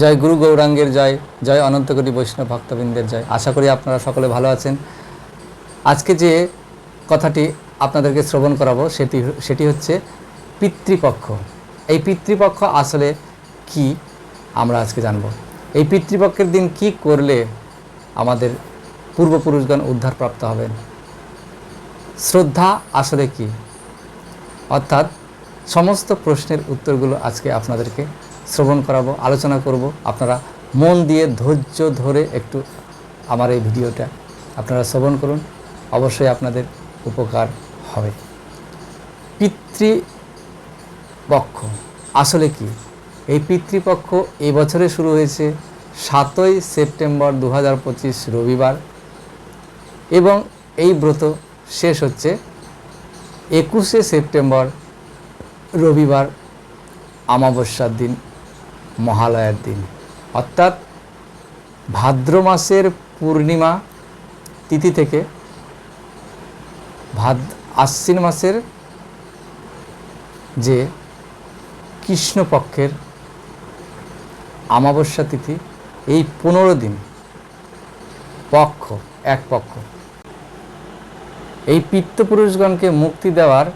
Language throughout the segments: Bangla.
জয় গুরু গৌরাঙ্গের জয় জয় অনন্তকোটি বৈষ্ণব ভক্তবৃন্দের জয়। আশা করি আপনারা সকলে ভালো আছেন। আজকে যে কথাটি আপনাদেরকে শ্রবণ করাবো, সেটি সেটি হচ্ছে পিতৃপক্ষ। এই পিতৃপক্ষ আসলে কি, আমরা আজকে জানব। এই পিতৃপক্ষের দিন কি করলে আমাদের পূর্বপুরুষগণ উদ্ধারপ্রাপ্ত হবেন? শ্রদ্ধা আসলে কি? অর্থাৎ সমস্ত প্রশ্নের উত্তরগুলো আজকে আপনাদেরকে শ্রবণ করাবো, আলোচনা করব। আপনারা মন দিয়ে ধৈর্য ধরে একটু আমার এই ভিডিওটা আপনারা শ্রবণ করুন। অবশ্যই আপনাদের উপকার হবে। পিতৃপক্ষ আসলে কি? এই পিতৃপক্ষ এই বছরে শুরু হয়েছে সাতই সেপ্টেম্বর দু হাজার পঁচিশ রবিবার এবং এই ব্রত শেষ হচ্ছে একুশে সেপ্টেম্বর রবিবার আমাবস্যার দিন। মহালয়ার দিন। অর্থাৎ ভাদ্র মাসের পূর্ণিমা তিথি থেকে ভাদ, আশ্বিন মাসের যে কৃষ্ণপক্ষের আমাবস্যা তিথি, এই পনেরো দিন পক্ষ, এক পক্ষ। এই পিত্তপুরুষগণকে মুক্তি দেওয়ার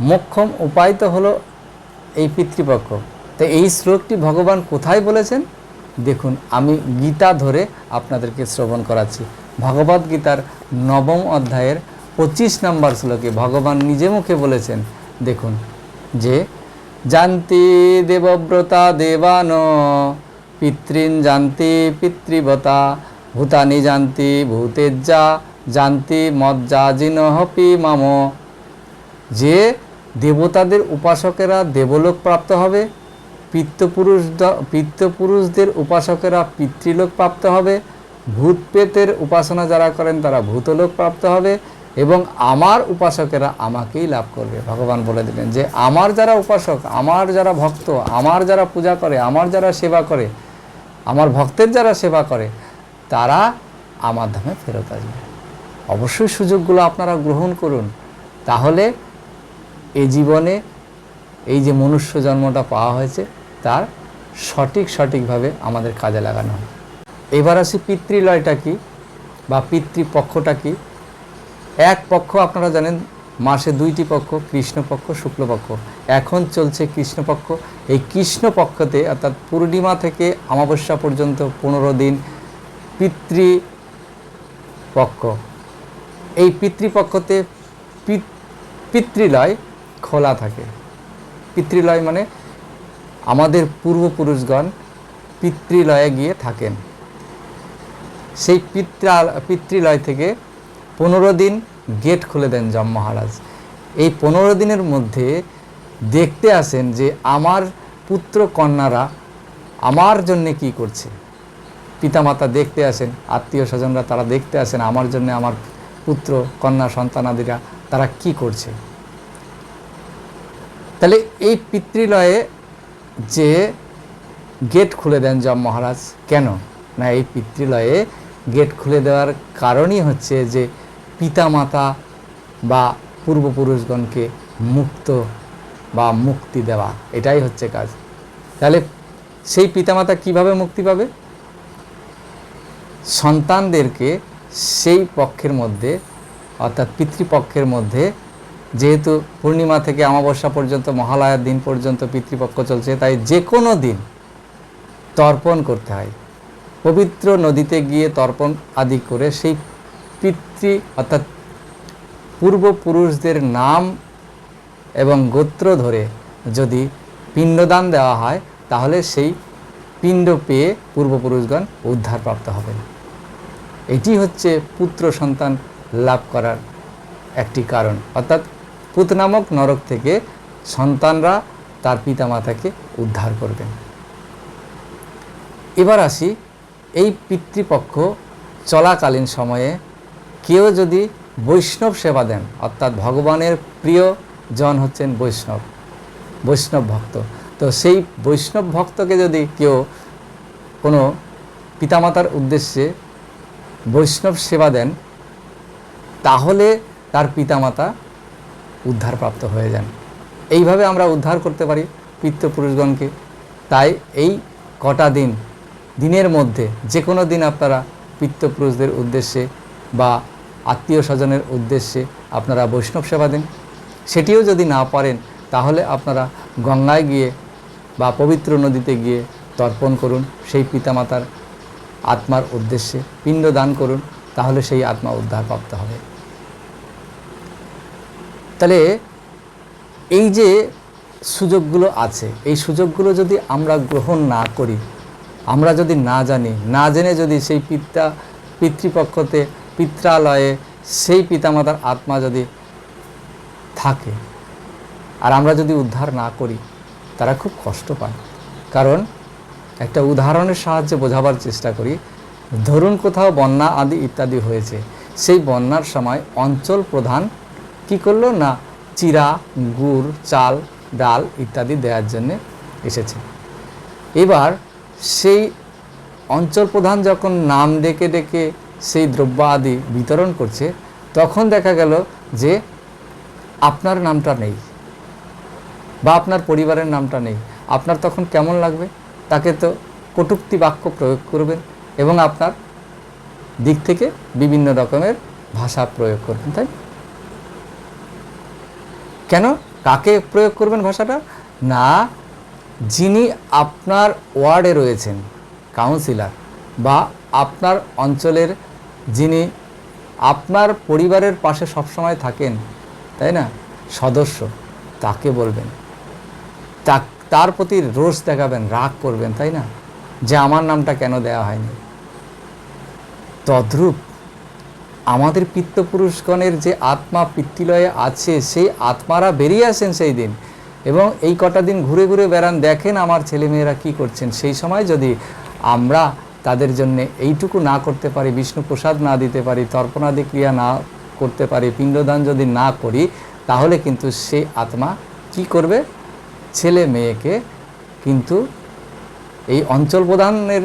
মোক্ষম উপায় তো হলো এই পিতৃপক্ষ। তো এই শ্লোকটি ভগবান কোথায় বলেছেন? দেখুন, আমি গীতা ধরে আপনাদেরকে শ্রবণ করাচ্ছি। ভগবদ গীতার নবম অধ্যায়ের পঁচিশ নম্বর শ্লোকে ভগবান নিজে মুখে বলেছেন, দেখুন, যে, জানতি দেবব্রতা দেবান, পিতৃন জানতি পিতৃবতা, ভূতানি জানতি ভূতেজ্জা, জানতি মজ্জা জিনহপি মাম। যে, দেবতাদের উপাসকেরা দেবলোক প্রাপ্ত হবে পিত্তপুরুষ পিত্তপুরুষদের উপাসকেরা পিতৃলোক প্রাপ্ত হবে। ভূত প্রেতের উপাসনা যারা করেন তারা ভূতলোক প্রাপ্ত হবে এবং আমার উপাসকেরা আমাকেই লাভ করবে। ভগবান বলে দিলেন যে, আমার যারা উপাসক, আমার যারা ভক্ত, আমার যারা পূজা করে, আমার যারা সেবা করে, আমার ভক্তের যারা সেবা করে, তারা আমার ধামে ফেরত আসবে। অবশ্যই সুযোগগুলো আপনারা গ্রহণ করুন। তাহলে এই জীবনে এই যে মনুষ্য জন্মটা পাওয়া হয়েছে তার সঠিক সঠিকভাবে আমাদের কাজে লাগানো হয়। এবার আসি পিতৃলয়টা কি বা পিতৃপক্ষটা কি? এক পক্ষ আপনারা জানেন মাসে দুইটি পক্ষ, কৃষ্ণপক্ষ, শুক্লপক্ষ। এখন চলছে কৃষ্ণপক্ষ। এই কৃষ্ণপক্ষতে অর্থাৎ পূর্ণিমা থেকে অমাবস্যা পর্যন্ত পনেরো দিন পিতৃপক্ষ। এই পিতৃপক্ষতে পিতৃলয় খোলা থাকে। পিতৃলয় মানে আমাদের পূর্বপুরুষগণ পিতৃলয়ে গিয়ে থাকেন। সেই পিত্রা পিতৃলয় থেকে পনেরো দিন গেট খুলে দেন যম মহারাজ। এই পনেরো দিনের মধ্যে দেখতে আসেন যে আমার পুত্র কন্যারা আমার জন্যে কি করছে। পিতামাতা দেখতে আসেন, আত্মীয় স্বজনরা তারা দেখতে আসেন আমার জন্য আমার পুত্র, কন্যা, সন্তানাদিরা তারা কি করছে। তাহলে এই পিতৃলয়ে যে গেট খুলে দেন যম মহারাজ। কেন? না, এই পিতৃলয়ে গেট খুলে দেওয়ার কারণই হচ্ছে যে পিতামাতা বা পূর্বপুরুষগণকে মুক্ত বা মুক্তি দেওয়া। এটাই হচ্ছে কাজ। তাহলে সেই পিতামাতা কীভাবে মুক্তি পাবে? সন্তানদেরকে সেই পক্ষের মধ্যে, অর্থাৎ পিতৃপক্ষের মধ্যে যেহেতু পূর্ণিমা থেকে অমাবস্যা পর্যন্ত, মহালয়ার দিন পর্যন্ত পিতৃপক্ষ চলছে, তাই যে কোনো দিন তর্পণ করতে হয়। পবিত্র নদীতে গিয়ে তর্পণ আদি করে সেই পিতৃ অর্থাৎ পূর্বপুরুষদের নাম এবং গোত্র ধরে যদি পিণ্ডদান দেওয়া হয়, তাহলে সেই পিণ্ড পেয়ে পূর্বপুরুষগণ উদ্ধারপ্রাপ্ত হবেন। এটি হচ্ছে পুত্র সন্তান লাভ করার একটি কারণ। অর্থাৎ পুত নামক নরক থেকে সন্তানরা তার পিতামাতাকে উদ্ধার করবেন। এবার আসি এই পিতৃপক্ষ চলাকালীন সময়ে কেউ যদি বৈষ্ণব সেবা দেন, অর্থাৎ ভগবানের প্রিয় জন হচ্ছেন বৈষ্ণব বৈষ্ণব ভক্ত। তো সেই বৈষ্ণব ভক্তকে যদি কেউ কোনো পিতামাতার উদ্দেশ্যে বৈষ্ণব সেবা দেন, তাহলে তার পিতামাতা উদ্ধারপ্রাপ্ত হয়ে যান। এইভাবে আমরা উদ্ধার করতে পারি পিতৃপুরুষগণকে তাই এই কটা দিন, দিনের মধ্যে যে কোনো দিন আপনারা পিত্তপুরুষদের উদ্দেশ্যে বা আত্মীয় স্বজনের উদ্দেশ্যে আপনারা বৈষ্ণব সেবা দিন। সেটিও যদি না পারেন, তাহলে আপনারা গঙ্গায় গিয়ে বা পবিত্র নদীতে গিয়ে তর্পণ করুন, সেই পিতামাতার আত্মার উদ্দেশ্যে পিণ্ড দান করুন, তাহলে সেই আত্মা উদ্ধার প্রাপ্ত হবে। তাহলে এই যে সুযোগগুলো আছে, এই সুযোগগুলো যদি আমরা গ্রহণ না করি, আমরা যদি না জানি, না জেনে যদি সেই পিতা, পিতৃপক্ষতে, পিত্রালয়ে সেই পিতামাতার আত্মা যদি থাকে, আর আমরা যদি উদ্ধার না করি, তারা খুব কষ্ট পায়। কারণ একটা উদাহরণের সাহায্যে বোঝাবার চেষ্টা করি, ধরুন কোথাও বন্যা আদি ইত্যাদি হয়েছে, সেই বন্যার সময় অঞ্চল প্রধান কি করল? না, চিরা, গুড়, চাল, ডাল ইত্যাদি দেওয়ার জন্যে এসেছে। এবার সেই অঞ্চল প্রধান যখন নাম ডেকে ডেকে সেই দ্রব্য আদি বিতরণ করছে, তখন দেখা গেল যে আপনার নামটা নেই বা আপনার পরিবারের নামটা নেই। আপনার তখন কেমন লাগবে? তাকে তো কটুক্তি বাক্য প্রয়োগ করবেন এবং আপনার দিক থেকে বিভিন্ন রকমের ভাষা প্রয়োগ করবেন, তাই কেন? কাকে প্রয়োগ করবেন ভাষাটা? না, যিনি আপনার ওয়ার্ডে রয়েছেন কাউন্সিলর বা আপনার অঞ্চলের যিনি আপনার পরিবারের পাশে সবসময় থাকেন, তাই না? সদস্য, তাকে বলবেন। তা তার প্রতি রোষ দেখাবেন, রাগ করবেন, তাই না? যে আমার নামটা কেন দেওয়া হয়নি? তদ্রূপ আমাদের পিত্তপুরুষগণের যে আত্মা পিতৃলয়ে আছে, সেই আত্মারা বেরিয়ে আসেন সেই দিন। এবং এই কটা দিন ঘুরে ঘুরে বেড়ান, দেখেন আমার ছেলেমেয়েরা কি করছেন। সেই সময় যদি আমরা তাদের জন্য এইটুকু না করতে পারি, বিষ্ণু প্রসাদ না দিতে পারি, তর্পণাদি ক্রিয়া না করতে পারি, পিণ্ডদান যদি না করি, তাহলে কিন্তু সেই আত্মা কি করবে? ছেলে মেয়েকে কিন্তু এই অঞ্চল প্রধানের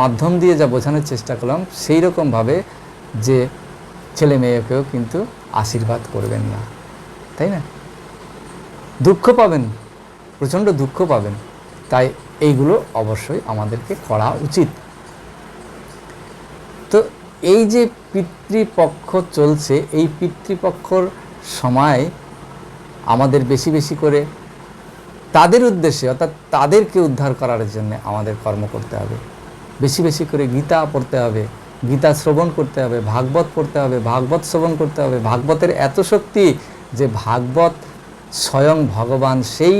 মাধ্যম দিয়ে যা বোঝানোর চেষ্টা করলাম সেই রকমভাবে যে ছেলে মেয়েকেও কিন্তু আশীর্বাদ করবেন না, তাই না? দুঃখ পাবেন, প্রচণ্ড দুঃখ পাবেন, তাই এইগুলো অবশ্যই আমাদেরকে করা উচিত। তো এই যে পিতৃপক্ষ চলছে, এই পিতৃপক্ষর সময় আমাদের বেশি বেশি করে তাদের উদ্দেশ্যে, অর্থাৎ তাদেরকে উদ্ধার করার জন্য আমাদের কর্ম করতে হবে। বেশি বেশি করে গীতা পড়তে হবে গীতা শ্রবণ করতে হবে, ভাগবত পড়তে হবে, ভাগবত শ্রবণ করতে হবে। ভাগবতের এত শক্তি যে ভাগবত স্বয়ং ভগবান, সেই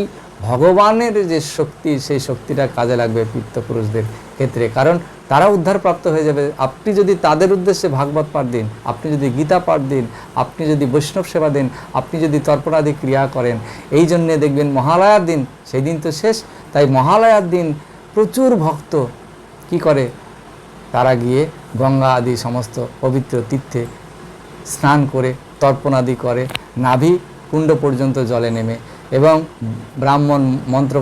ভগবানের যে শক্তি, সেই শক্তিটা কাজে লাগবে পিত্তপুরুষদের ক্ষেত্রে। কারণ তারা উদ্ধারপ্রাপ্ত হয়ে যাবে। আপনি যদি তাদের উদ্দেশ্যে ভাগবত পাঠ দিন, আপনি যদি গীতা পাঠ দিন, আপনি যদি বৈষ্ণব সেবা দিন, আপনি যদি তর্পণাদি ক্রিয়া করেন, এই জন্যে দেখবেন মহালয়ার দিন সেই দিন তো শেষ, তাই মহালয়ার দিন প্রচুর ভক্ত কি করে? তারা গিয়ে গঙ্গা আদি সমস্ত পবিত্র তীর্থে স্নান করে, তর্পণাদি করে, নাভি কুণ্ড পর্যন্ত জলে নেমে এবং ব্রাহ্মণ মন্ত্র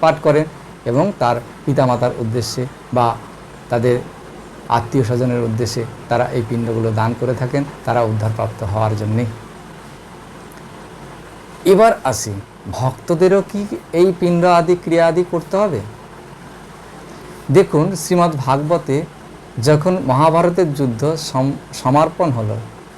পাঠ করেন এবং তার পিতামাতার উদ্দেশ্যে বা তাদের আত্মীয় স্বজনের উদ্দেশ্যে তারা এই পিণ্ডগুলো দান করে থাকেন, তারা উদ্ধারপ্রাপ্ত হওয়ার জন্যে। এবার আসি, ভক্তদেরও কি এই পিণ্ড আদি, ক্রিয়া আদি করতে হবে? দেখুন, শ্রীমদ্ ভাগবতে যখন মহাভারতের যুদ্ধ সম- সমার্পণ হলো,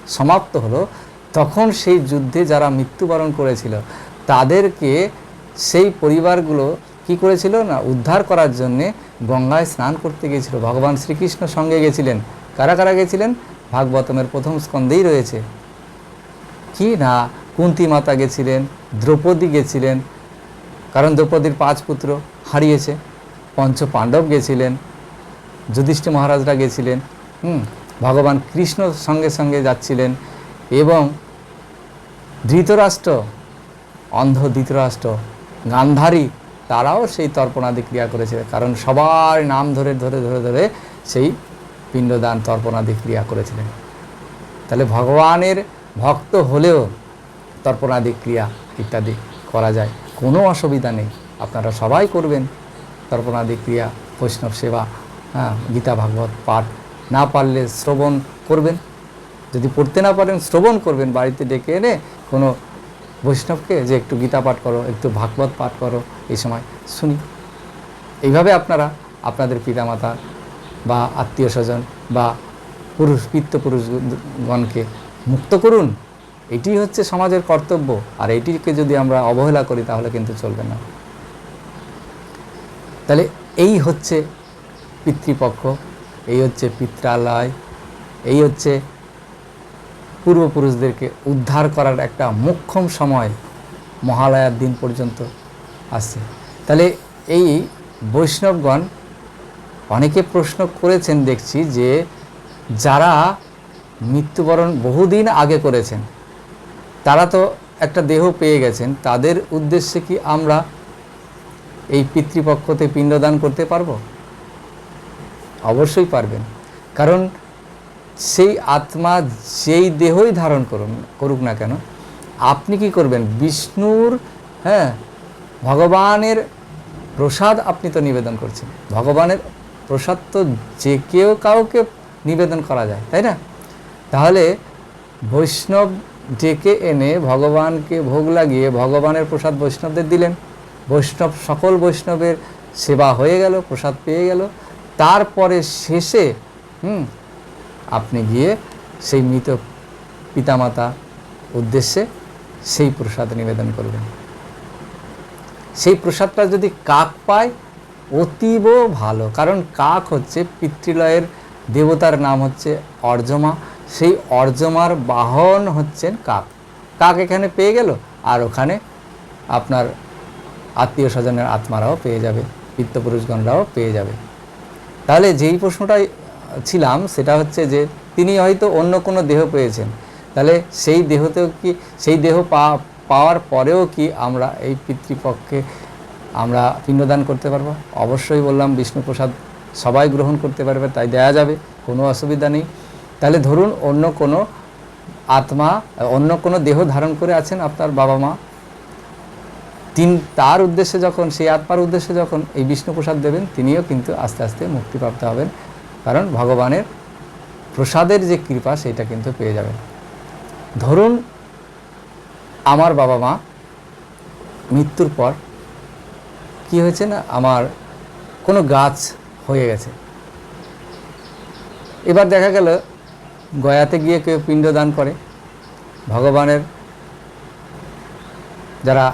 সমাপ্ত হলো, তখন সেই যুদ্ধে যারা মৃত্যুবরণ করেছিল, তাদেরকে সেই পরিবারগুলো কি করেছিল না, উদ্ধার করার জন্যে গঙ্গায় স্নান করতে গিয়েছিল ভগবান শ্রীকৃষ্ণ সঙ্গে গেছিলেন। কারা কারা গেছিলেন? ভাগবতমের প্রথম স্কন্ধেই রয়েছে। কি না, কুন্তি মাতা গেছিলেন, দ্রৌপদী গেছিলেন, কারণ দ্রৌপদীর পাঁচ পুত্র হারিয়েছে। পঞ্চ পাণ্ডব গেছিলেন, যুধিষ্ঠির মহারাজরা গেছিলেন, হুম, ভগবান কৃষ্ণ সঙ্গে সঙ্গে যাচ্ছিলেন এবং ধৃতরাষ্ট্র, অন্ধ ধৃতরাষ্ট্র, গান্ধারী, তারাও সেই তর্পণাদি ক্রিয়া করেছে কারণ সবার নাম ধরে ধরে ধরে ধরে সেই পিণ্ডদান তর্পণাদি ক্রিয়া করেছিলেন। তাহলে ভগবানের ভক্ত হলেও তর্পণাদি ক্রিয়া ইত্যাদি করা যায়। কোনো অসুবিধা নেই। আপনারা সবাই করবেন। তর্পণাদি ক্রিয়া বৈষ্ণব সেবা হ্যাঁ গীতা, ভাগবত পাঠ না পারলে শ্রবণ করবেন। যদি পড়তে না পারেন, শ্রবণ করবেন। বাড়িতে ডেকে এনে কোনো বৈষ্ণবকে যে একটু গীতা পাঠ করো, একটু ভাগবত পাঠ করো এই সময় শুনি। এইভাবে আপনারা আপনাদের পিতামাতা বা আত্মীয় স্বজন বা পুরুষ পিত্তপুরুষগণকে মুক্ত করুন। এটি হচ্ছে সমাজের কর্তব্য। আর এটিকে যদি আমরা অবহেলা করি, তাহলে কিন্তু চলবে না। তাহলে এই হচ্ছে পিতৃপক্ষ, এই হচ্ছে পিত্রালয়, এই হচ্ছে পূর্বপুরুষদেরকে উদ্ধার করার একটা মোক্ষম সময় মহালয়ার দিন পর্যন্ত আসছে তাহলে এই বৈষ্ণবগণ অনেকে প্রশ্ন করেছেন দেখছি যে যারা মৃত্যুবরণ বহুদিন আগে করেছেন, তারা তো একটা দেহ পেয়ে গেছেন, তাদের উদ্দেশ্যে কি আমরা এই পিতৃপক্ষতে পিণ্ডদান করতে পারব? অবশ্যই পারবেন। কারণ সেই আত্মা যেই দেহই ধারণ করুন, করুক না কেন, আপনি কি করবেন? বিষ্ণুর হ্যাঁ ভগবানের প্রসাদ আপনি তো নিবেদন করছেন। ভগবানের প্রসাদ তো যে কেউ কাউকে নিবেদন করা যায়, তাই না? তাহলে বৈষ্ণব ডেকে এনে ভগবানকে ভোগ লাগিয়ে ভগবানের প্রসাদ বৈষ্ণবদের দিলেন। বৈষ্ণব, সকল বৈষ্ণবের সেবা হয়ে গেল, প্রসাদ পেয়ে গেল। তারপরে শেষে, হুম, আপনি গিয়ে সেই মৃত পিতামাতা উদ্দেশ্যে সেই প্রসাদ নিবেদন করবেন। সেই প্রসাদটা যদি কাক পায়, অতীব ভালো। কারণ কাক হচ্ছে পিতৃলয়ের দেবতার নাম হচ্ছে অর্জমা। সেই অর্জমার বাহন হচ্ছেন কাক। কাক এখানে পেয়ে গেল, আর ওখানে আপনার আত্মীয় স্বজনের আত্মারাও পেয়ে যাবে পিত্তপুরুষগণরাও পেয়ে যাবে। তাহলে যেই প্রশ্নটাই ছিলাম, সেটা হচ্ছে যে তিনি হয়তো অন্য কোনো দেহ পেয়েছেন। তাহলে সেই দেহতেও কি, সেই দেহ পাওয়ার পরেও কি আমরা এই পিতৃপক্ষে আমরা পিণ্ডদান করতে পারব? অবশ্যই বললাম, বিষ্ণুপ্রসাদ সবাই গ্রহণ করতে পারবে, তাই দেয়া যাবে, কোনো অসুবিধা নেই। তাহলে ধরুন অন্য কোনো আত্মা, অন্য কোনো দেহ ধারণ করে আছেন আপনার বাবা মা তিন, তার উদ্দেশ্যে যখন, সেই আত্মার উদ্দেশ্যে যখন এই বিষ্ণুপ্রসাদ দেবেন, তিনিও কিন্তু আস্তে আস্তে মুক্তিপ্রাপ্ত হবেন। কারণ ভগবানের প্রসাদের যে কৃপা, সেটা কিন্তু পেয়ে যাবেন। ধরুন, আমার বাবা মা মৃত্যুর পর কি হয়েছে না, আমার কোনো গাছ হয়ে গেছে। এবার দেখা গেল, গয়াতে গিয়ে কেউ পিণ্ডদান করে। ভগবানের যারা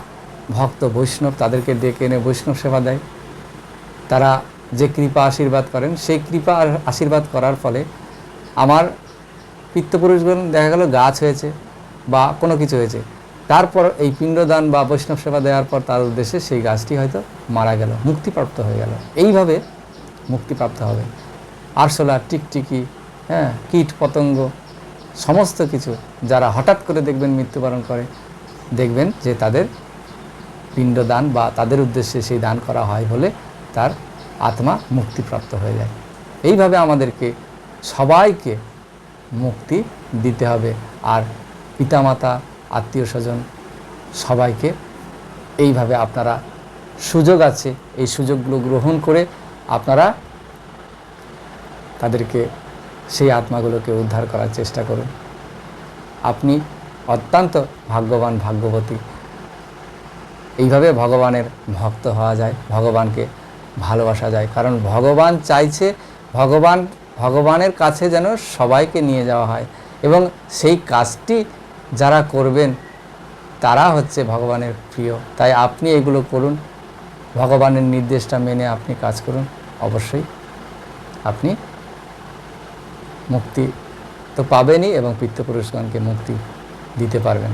ভক্ত বৈষ্ণব তাদেরকে ডেকে এনে বৈষ্ণব সেবা দেয়। তারা যে কৃপা আশীর্বাদ করেন, সেই কৃপা আশীর্বাদ করার ফলে আমার পিত্তপুরুষগণ দেখা গেল গাছ হয়েছে বা কোনো কিছু হয়েছে। তারপর এই পিণ্ডদান বা বৈষ্ণব সেবা দেওয়ার পর তার উদ্দেশ্যে সেই গাছটি হয়তো মারা গেল, মুক্তিপ্রাপ্ত হয়ে গেল। এইভাবে মুক্তিপ্রাপ্ত হবে। আরশোলা টিকটিকি হ্যাঁ কীট পতঙ্গ, সমস্ত কিছু যারা হঠাৎ করে দেখবেন মৃত্যুবরণ করে, দেখবেন যে তাদের পিণ্ডদান বা তাদের উদ্দেশ্যে সেই দান করা হয় বলে তার আত্মা মুক্তিপ্রাপ্ত হয়ে যায়। এইভাবে আমাদেরকে সবাইকে মুক্তি দিতে হবে আর পিতামাতা আত্মীয় স্বজন সবাইকে এইভাবে আপনারা সুযোগ আছে, এই সুযোগগুলো গ্রহণ করে আপনারা তাদেরকে সেই আত্মাগুলোকে উদ্ধার করার চেষ্টা করুন। আপনি অত্যন্ত ভাগ্যবান ভাগ্যবতী। এইভাবে ভগবানের ভক্ত হওয়া যায়, ভগবানকে ভালোবাসা যায়। কারণ ভগবান চাইছে ভগবান, ভগবানের কাছে যেন সবাইকে নিয়ে যাওয়া হয় এবং সেই কাজটি যারা করবেন, তারা হচ্ছে ভগবানের প্রিয়। তাই আপনি এগুলো করুন, ভগবানের নির্দেশটা মেনে আপনি কাজ করুন। অবশ্যই আপনি মুক্তি তো পাবেনই এবং পিতৃপুরুষগণকে মুক্তি দিতে পারবেন।